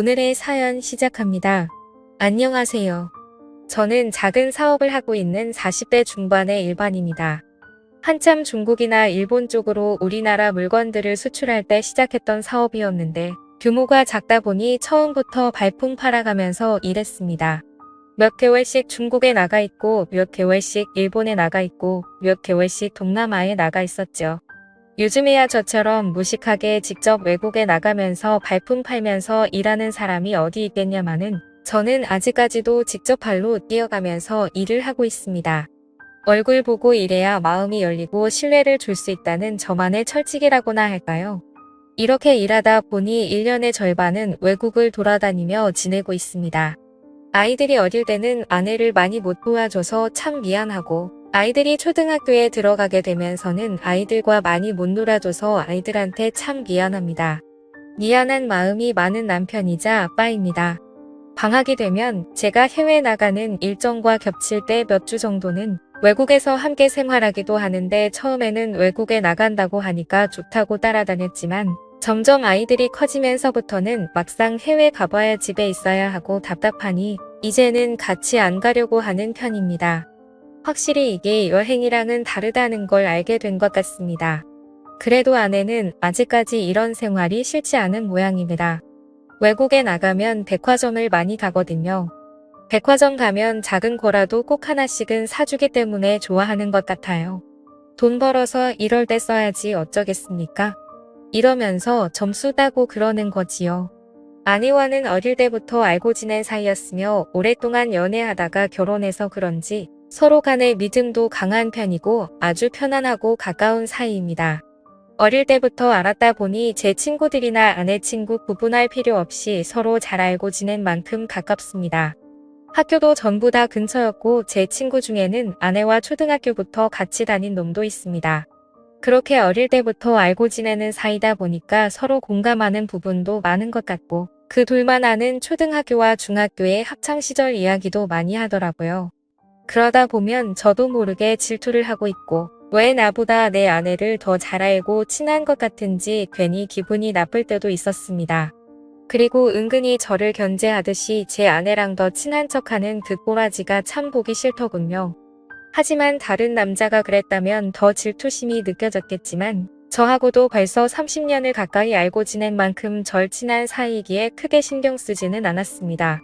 오늘의 사연 시작합니다. 안녕하세요. 저는 작은 사업을 하고 있는 40대 중반의 일반인이다. 한참 중국이나 일본 쪽으로 우리나라 물건들을 수출할 때 시작했던 사업이었는데 규모가 작다 보니 처음부터 발품 팔아가면서 일했습니다. 몇 개월씩 중국에 나가 있고 몇 개월씩 일본에 나가 있고 몇 개월씩 동남아에 나가 있었죠. 요즘에야 저처럼 무식하게 직접 외국에 나가면서 발품 팔면서 일하는 사람이 어디 있겠냐마는 저는 아직까지도 직접 발로 뛰어가면서 일을 하고 있습니다. 얼굴 보고 일해야 마음이 열리고 신뢰를 줄 수 있다는 저만의 철칙이라고나 할까요? 이렇게 일하다 보니 1년의 절반은 외국을 돌아다니며 지내고 있습니다. 아이들이 어릴 때는 아내를 많이 못 도와줘서 참 미안하고 아이들이 초등학교에 들어가게 되면서는 아이들과 많이 못 놀아줘서 아이들한테 참 미안합니다. 미안한 마음이 많은 남편이자 아빠입니다. 방학이 되면 제가 해외 나가는 일정과 겹칠 때 몇 주 정도는 외국에서 함께 생활하기도 하는데 처음에는 외국에 나간다고 하니까 좋다고 따라다녔지만 점점 아이들이 커지면서부터는 막상 해외 가봐야 집에 있어야 하고 답답하니 이제는 같이 안 가려고 하는 편입니다. 확실히 이게 여행이랑은 다르다는 걸 알게 된 것 같습니다. 그래도 아내는 아직까지 이런 생활이 싫지 않은 모양입니다. 외국에 나가면 백화점을 많이 가거든요. 백화점 가면 작은 거라도 꼭 하나씩은 사주기 때문에 좋아하는 것 같아요. 돈 벌어서 이럴 때 써야지 어쩌겠습니까? 이러면서 점수 따고 그러는 거지요. 아내와는 어릴 때부터 알고 지낸 사이였으며 오랫동안 연애하다가 결혼해서 그런지 서로 간의 믿음도 강한 편이고 아주 편안하고 가까운 사이입니다. 어릴 때부터 알았다 보니 제 친구들이나 아내 친구 구분할 필요 없이 서로 잘 알고 지낸 만큼 가깝습니다. 학교도 전부 다 근처였고 제 친구 중에는 아내와 초등학교부터 같이 다닌 놈도 있습니다. 그렇게 어릴 때부터 알고 지내는 사이다 보니까 서로 공감하는 부분도 많은 것 같고 그 둘만 아는 초등학교와 중학교의 학창시절 이야기도 많이 하더라고요. 그러다 보면 저도 모르게 질투를 하고 있고 왜 나보다 내 아내를 더 잘 알고 친한 것 같은지 괜히 기분이 나쁠 때도 있었습니다. 그리고 은근히 저를 견제하듯이 제 아내랑 더 친한 척하는 그 꼬라지가 참 보기 싫더군요. 하지만 다른 남자가 그랬다면 더 질투심이 느껴졌겠지만 저하고도 벌써 30년을 가까이 알고 지낸 만큼 절친한 사이이기에 크게 신경 쓰지는 않았습니다.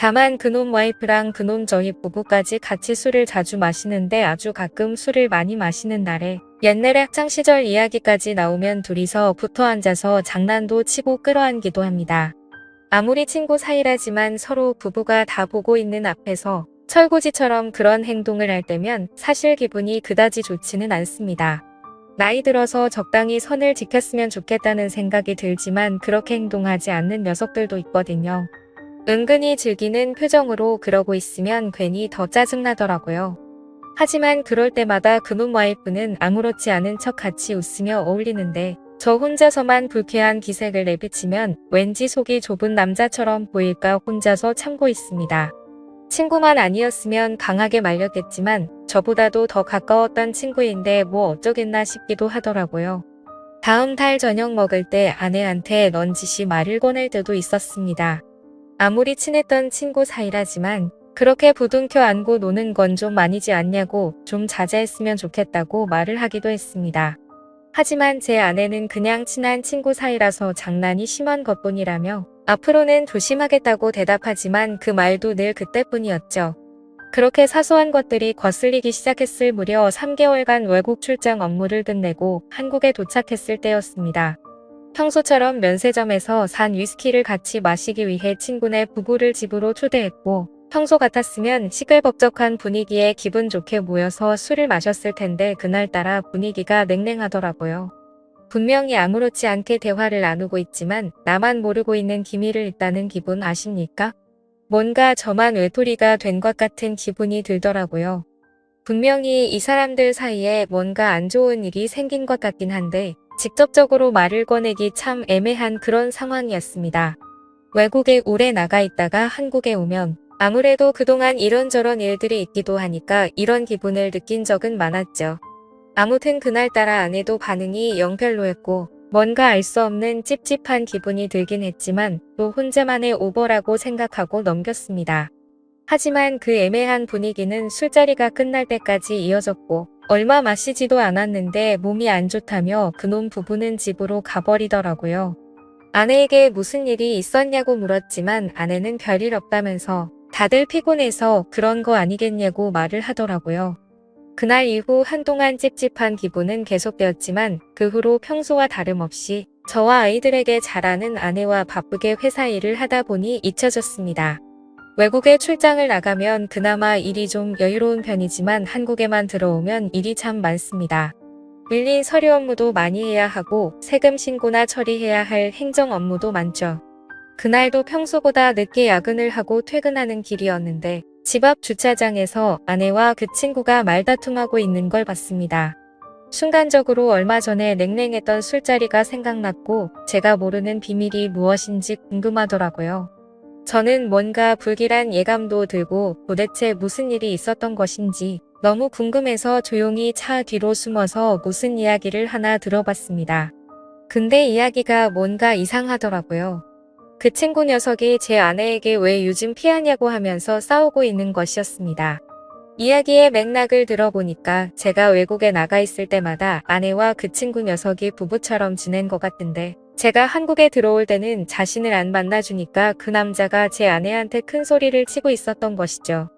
다만 그놈 와이프랑 그놈 저희 부부까지 같이 술을 자주 마시는데 아주 가끔 술을 많이 마시는 날에 옛날의 학창시절 이야기까지 나오면 둘이서 붙어 앉아서 장난도 치고 끌어안기도 합니다. 아무리 친구 사이라지만 서로 부부가 다 보고 있는 앞에서 철구지처럼 그런 행동을 할 때면 사실 기분이 그다지 좋지는 않습니다. 나이 들어서 적당히 선을 지켰으면 좋겠다는 생각이 들지만 그렇게 행동하지 않는 녀석들도 있거든요. 은근히 즐기는 표정으로 그러고 있으면 괜히 더 짜증나더라고요. 하지만 그럴 때마다 그놈 와이프는 아무렇지 않은 척 같이 웃으며 어울리는데 저 혼자서만 불쾌한 기색을 내비치면 왠지 속이 좁은 남자처럼 보일까 혼자서 참고 있습니다. 친구만 아니었으면 강하게 말렸겠지만 저보다도 더 가까웠던 친구인데 뭐 어쩌겠나 싶기도 하더라고요. 다음 달 저녁 먹을 때 아내한테 넌지시 말을 꺼낼 때도 있었습니다. 아무리 친했던 친구 사이라지만 그렇게 부둥켜 안고 노는 건 좀 아니지 않냐고 좀 자제했으면 좋겠다고 말을 하기도 했습니다. 하지만 제 아내는 그냥 친한 친구 사이라서 장난이 심한 것뿐이라며 앞으로는 조심하겠다고 대답하지만 그 말도 늘 그때뿐이었죠. 그렇게 사소한 것들이 거슬리기 시작했을 무려 3개월간 외국 출장 업무를 끝내고 한국에 도착했을 때였습니다. 평소처럼 면세점에서 산 위스키를 같이 마시기 위해 친구네 부부를 집으로 초대했고 평소 같았으면 시끌벅적한 분위기에 기분 좋게 모여서 술을 마셨을 텐데 그날따라 분위기가 냉랭하더라고요. 분명히 아무렇지 않게 대화를 나누고 있지만 나만 모르고 있는 기밀을 있다는 기분 아십니까? 뭔가 저만 외톨이가 된 것 같은 기분이 들더라고요. 분명히 이 사람들 사이에 뭔가 안 좋은 일이 생긴 것 같긴 한데 직접적으로 말을 꺼내기 참 애매한 그런 상황이었습니다. 외국에 오래 나가 있다가 한국에 오면 아무래도 그동안 이런저런 일들이 있기도 하니까 이런 기분을 느낀 적은 많았죠. 아무튼 그날따라 아내도 반응이 영 별로였고 뭔가 알 수 없는 찝찝한 기분이 들긴 했지만 또 혼자만의 오버라고 생각하고 넘겼습니다. 하지만 그 애매한 분위기는 술자리가 끝날 때까지 이어졌고 얼마 마시지도 않았는데 몸이 안 좋다며 그놈 부부는 집으로 가버리더라고요. 아내에게 무슨 일이 있었냐고 물었지만 아내는 별일 없다면서 다들 피곤해서 그런 거 아니겠냐고 말을 하더라고요. 그날 이후 한동안 찝찝한 기분은 계속되었지만 그 후로 평소와 다름없이 저와 아이들에게 잘하는 아내와 바쁘게 회사 일을 하다 보니 잊혀졌습니다. 외국에 출장을 나가면 그나마 일이 좀 여유로운 편이지만 한국에만 들어오면 일이 참 많습니다. 밀린 서류 업무도 많이 해야 하고 세금 신고나 처리해야 할 행정 업무도 많죠. 그날도 평소보다 늦게 야근을 하고 퇴근하는 길이었는데 집 앞 주차장에서 아내와 그 친구가 말다툼하고 있는 걸 봤습니다. 순간적으로 얼마 전에 냉랭했던 술자리가 생각났고 제가 모르는 비밀이 무엇인지 궁금하더라고요. 저는 뭔가 불길한 예감도 들고 도대체 무슨 일이 있었던 것인지 너무 궁금해서 조용히 차 뒤로 숨어서 무슨 이야기를 하나 들어봤습니다. 근데 이야기가 뭔가 이상하더라고요. 그 친구 녀석이 제 아내에게 왜 요즘 피하냐고 하면서 싸우고 있는 것이었습니다. 이야기의 맥락을 들어보니까 제가 외국에 나가 있을 때마다 아내와 그 친구 녀석이 부부처럼 지낸 것 같은데 제가 한국에 들어올 때는 자신을 안 만나주니까 그 남자가 제 아내한테 큰 소리를 치고 있었던 것이죠.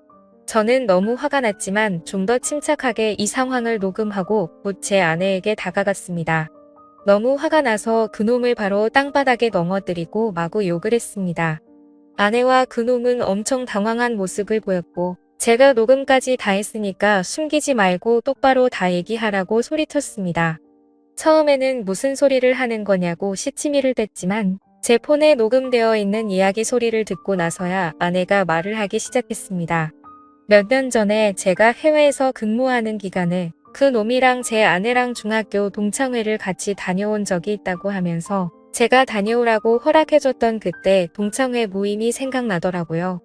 저는 너무 화가 났지만 좀 더 침착하게 이 상황을 녹음하고 곧 제 아내에게 다가갔습니다. 너무 화가 나서 그놈을 바로 땅바닥에 넘어뜨리고 마구 욕을 했습니다. 아내와 그놈은 엄청 당황한 모습을 보였고 제가 녹음까지 다 했으니까 숨기지 말고 똑바로 다 얘기하라고 소리쳤습니다. 처음에는 무슨 소리를 하는 거냐고 시치미를 댔지만 제 폰에 녹음되어 있는 이야기 소리를 듣고 나서야 아내가 말을 하기 시작했습니다. 몇 년 전에 제가 해외에서 근무하는 기간에 그 놈이랑 제 아내랑 중학교 동창회를 같이 다녀온 적이 있다고 하면서 제가 다녀오라고 허락해줬던 그때 동창회 모임이 생각나더라고요.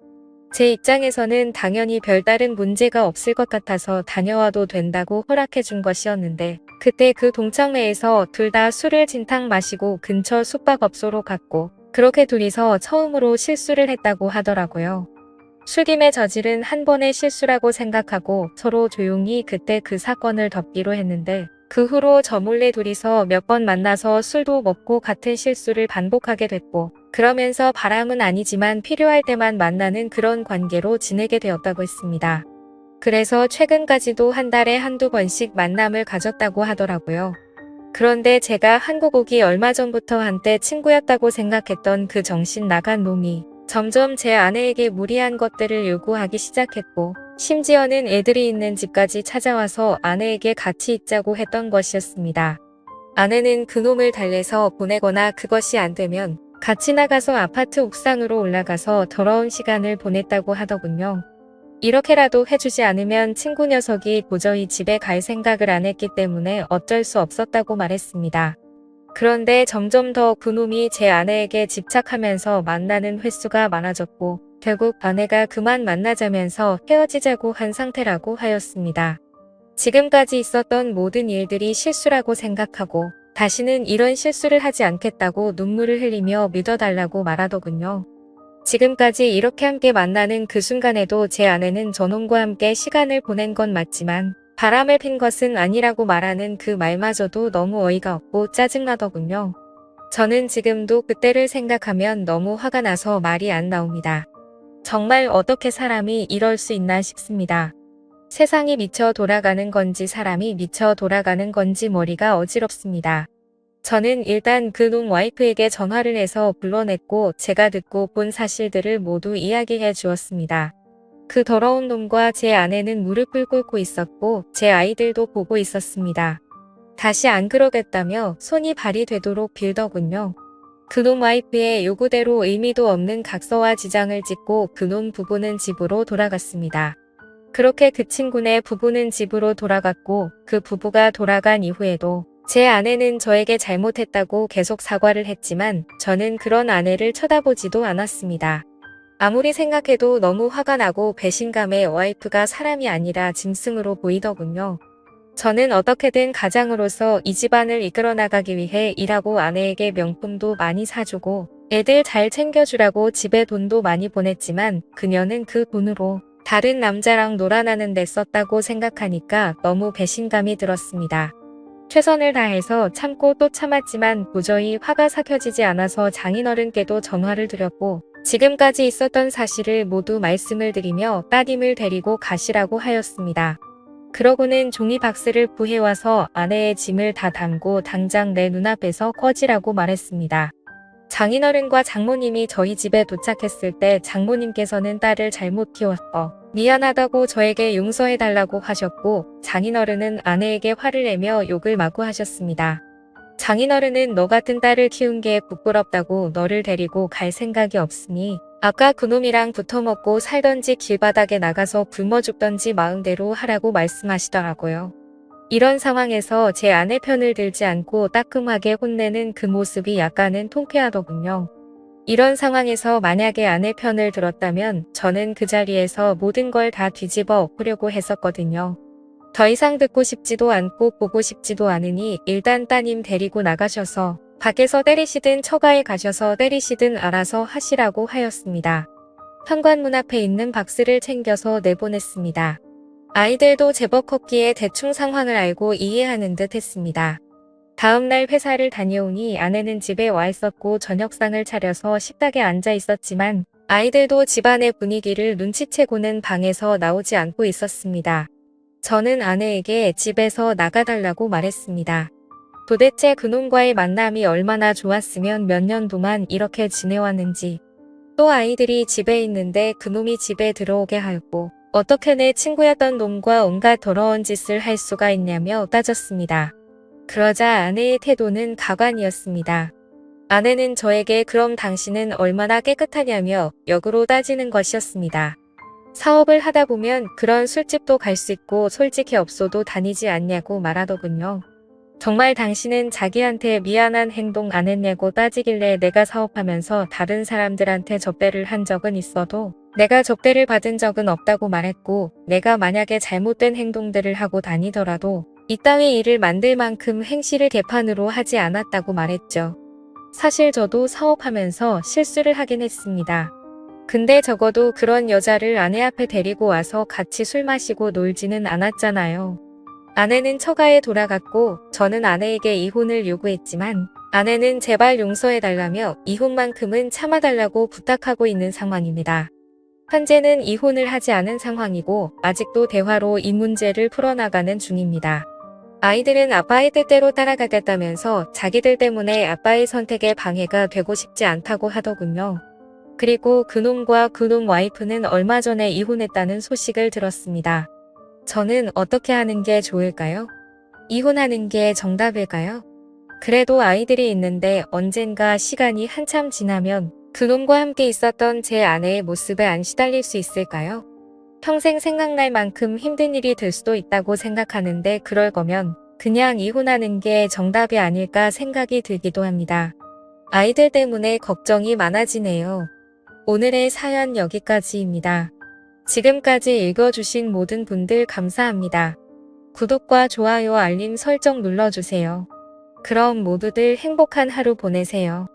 제 입장에서는 당연히 별다른 문제가 없을 것 같아서 다녀와도 된다고 허락해준 것이었는데 그때 그 동창회에서 둘 다 술을 진탕 마시고 근처 숙박업소로 갔고 그렇게 둘이서 처음으로 실수를 했다고 하더라고요. 술김에 저지른 한 번의 실수라고 생각하고 서로 조용히 그때 그 사건을 덮기로 했는데 그 후로 저 몰래 둘이서 몇 번 만나서 술도 먹고 같은 실수를 반복하게 됐고 그러면서 바람은 아니지만 필요할 때만 만나는 그런 관계로 지내게 되었다고 했습니다. 그래서 최근까지도 한 달에 한두 번씩 만남을 가졌다고 하더라고요. 그런데 제가 한국 오기 얼마 전부터 한때 친구였다고 생각했던 그 정신 나간 놈이 점점 제 아내에게 무리한 것들을 요구하기 시작했고 심지어는 애들이 있는 집까지 찾아와서 아내에게 같이 있자고 했던 것이었습니다. 아내는 그놈을 달래서 보내거나 그것이 안 되면 같이 나가서 아파트 옥상으로 올라가서 더러운 시간을 보냈다고 하더군요. 이렇게라도 해주지 않으면 친구 녀석이 도저히 집에 갈 생각을 안 했기 때문에 어쩔 수 없었다고 말했습니다. 그런데 점점 더 그놈이 제 아내에게 집착하면서 만나는 횟수가 많아졌고 결국 아내가 그만 만나자면서 헤어지자고 한 상태라고 하였습니다. 지금까지 있었던 모든 일들이 실수라고 생각하고 다시는 이런 실수를 하지 않겠다고 눈물을 흘리며 믿어달라고 말하더군요. 지금까지 이렇게 함께 만나는 그 순간에도 제 아내는 저놈과 함께 시간을 보낸 건 맞지만 바람을 핀 것은 아니라고 말하는 그 말마저도 너무 어이가 없고 짜증나더군요. 저는 지금도 그때를 생각하면 너무 화가 나서 말이 안 나옵니다. 정말 어떻게 사람이 이럴 수 있나 싶습니다. 세상이 미쳐 돌아가는 건지 사람이 미쳐 돌아가는 건지 머리가 어지럽습니다. 저는 일단 그 놈 와이프에게 전화를 해서 불러냈고 제가 듣고 본 사실들을 모두 이야기해 주었습니다. 그 더러운 놈과 제 아내는 무릎을 꿇고 있었고 제 아이들도 보고 있었습니다. 다시 안 그러겠다며 손이 발이 되도록 빌더군요. 그놈 와이프의 요구대로 의미도 없는 각서와 지장을 찍고 그놈 부부는 집으로 돌아갔습니다. 그렇게 그 친구네 부부는 집으로 돌아갔고 그 부부가 돌아간 이후에도 제 아내는 저에게 잘못했다고 계속 사과를 했지만 저는 그런 아내를 쳐다보지도 않았습니다. 아무리 생각해도 너무 화가 나고 배신감에 와이프가 사람이 아니라 짐승으로 보이더군요. 저는 어떻게든 가장으로서 이 집안을 이끌어 나가기 위해 일하고 아내에게 명품도 많이 사주고 애들 잘 챙겨주라고 집에 돈도 많이 보냈지만 그녀는 그 돈으로 다른 남자랑 놀아나는 데 썼다고 생각하니까 너무 배신감이 들었습니다. 최선을 다해서 참고 또 참았지만 도저히 화가 삭혀지지 않아서 장인어른께도 전화를 드렸고 지금까지 있었던 사실을 모두 말씀을 드리며 따님을 데리고 가시라고 하였습니다. 그러고는 종이 박스를 구해와서 아내의 짐을 다 담고 당장 내 눈앞에서 꺼지라고 말했습니다. 장인어른과 장모님이 저희 집에 도착했을 때 장모님께서는 딸을 잘못 키웠어. 미안하다고 저에게 용서해달라고 하셨고 장인어른은 아내에게 화를 내며 욕을 마구 하셨습니다. 장인어른은 너 같은 딸을 키운 게 부끄럽다고 너를 데리고 갈 생각이 없으니 아까 그놈이랑 붙어먹고 살던지 길바닥에 나가서 굶어 죽던지 마음대로 하라고 말씀하시더라고요. 이런 상황에서 제 아내 편을 들지 않고 따끔하게 혼내는 그 모습이 약간은 통쾌하더군요. 이런 상황에서 만약에 아내 편을 들었다면 저는 그 자리에서 모든 걸 다 뒤집어 엎으려고 했었거든요. 더 이상 듣고 싶지도 않고 보고 싶지도 않으니 일단 따님 데리고 나가셔서 밖에서 때리시든 처가에 가셔서 때리시든 알아서 하시라고 하였습니다. 현관문 앞에 있는 박스를 챙겨서 내보냈습니다. 아이들도 제법 컸기에 대충 상황을 알고 이해하는 듯 했습니다. 다음날 회사를 다녀오니 아내는 집에 와 있었고 저녁상을 차려서 식탁에 앉아 있었지만 아이들도 집안의 분위기를 눈치채고는 방에서 나오지 않고 있었습니다. 저는 아내에게 집에서 나가달라고 말했습니다. 도대체 그놈과의 만남이 얼마나 좋았으면 몇 년 동안 이렇게 지내왔는지 또 아이들이 집에 있는데 그놈이 집에 들어오게 하였고 어떻게 내 친구였던 놈과 온갖 더러운 짓을 할 수가 있냐며 따졌습니다. 그러자 아내의 태도는 가관이었습니다. 아내는 저에게 그럼 당신은 얼마나 깨끗하냐며 역으로 따지는 것이었습니다. 사업을 하다 보면 그런 술집도 갈 수 있고 솔직히 없어도 다니지 않냐고 말하더군요. 정말 당신은 자기한테 미안한 행동 안 했냐고 따지길래 내가 사업하면서 다른 사람들한테 접대를 한 적은 있어도 내가 접대를 받은 적은 없다고 말했고 내가 만약에 잘못된 행동들을 하고 다니더라도 이따위 일을 만들 만큼 행실을 개판으로 하지 않았다고 말했죠. 사실 저도 사업하면서 실수를 하긴 했습니다. 근데 적어도 그런 여자를 아내 앞에 데리고 와서 같이 술 마시고 놀지는 않았잖아요. 아내는 처가에 돌아갔고 저는 아내에게 이혼을 요구했지만 아내는 제발 용서해달라며 이혼만큼은 참아달라고 부탁하고 있는 상황입니다. 현재는 이혼을 하지 않은 상황이고 아직도 대화로 이 문제를 풀어나가는 중입니다. 아이들은 아빠의 뜻대로 따라가겠다면서 자기들 때문에 아빠의 선택에 방해가 되고 싶지 않다고 하더군요. 그리고 그놈과 그놈 와이프는 얼마 전에 이혼했다는 소식을 들었습니다. 저는 어떻게 하는 게 좋을까요? 이혼하는 게 정답일까요? 그래도 아이들이 있는데 언젠가 시간이 한참 지나면 그놈과 함께 있었던 제 아내의 모습에 안 시달릴 수 있을까요? 평생 생각날 만큼 힘든 일이 될 수도 있다고 생각하는데 그럴 거면 그냥 이혼하는 게 정답이 아닐까 생각이 들기도 합니다. 아이들 때문에 걱정이 많아지네요. 오늘의 사연 여기까지입니다. 지금까지 읽어주신 모든 분들 감사합니다. 구독과 좋아요 알림 설정 눌러주세요. 그럼 모두들 행복한 하루 보내세요.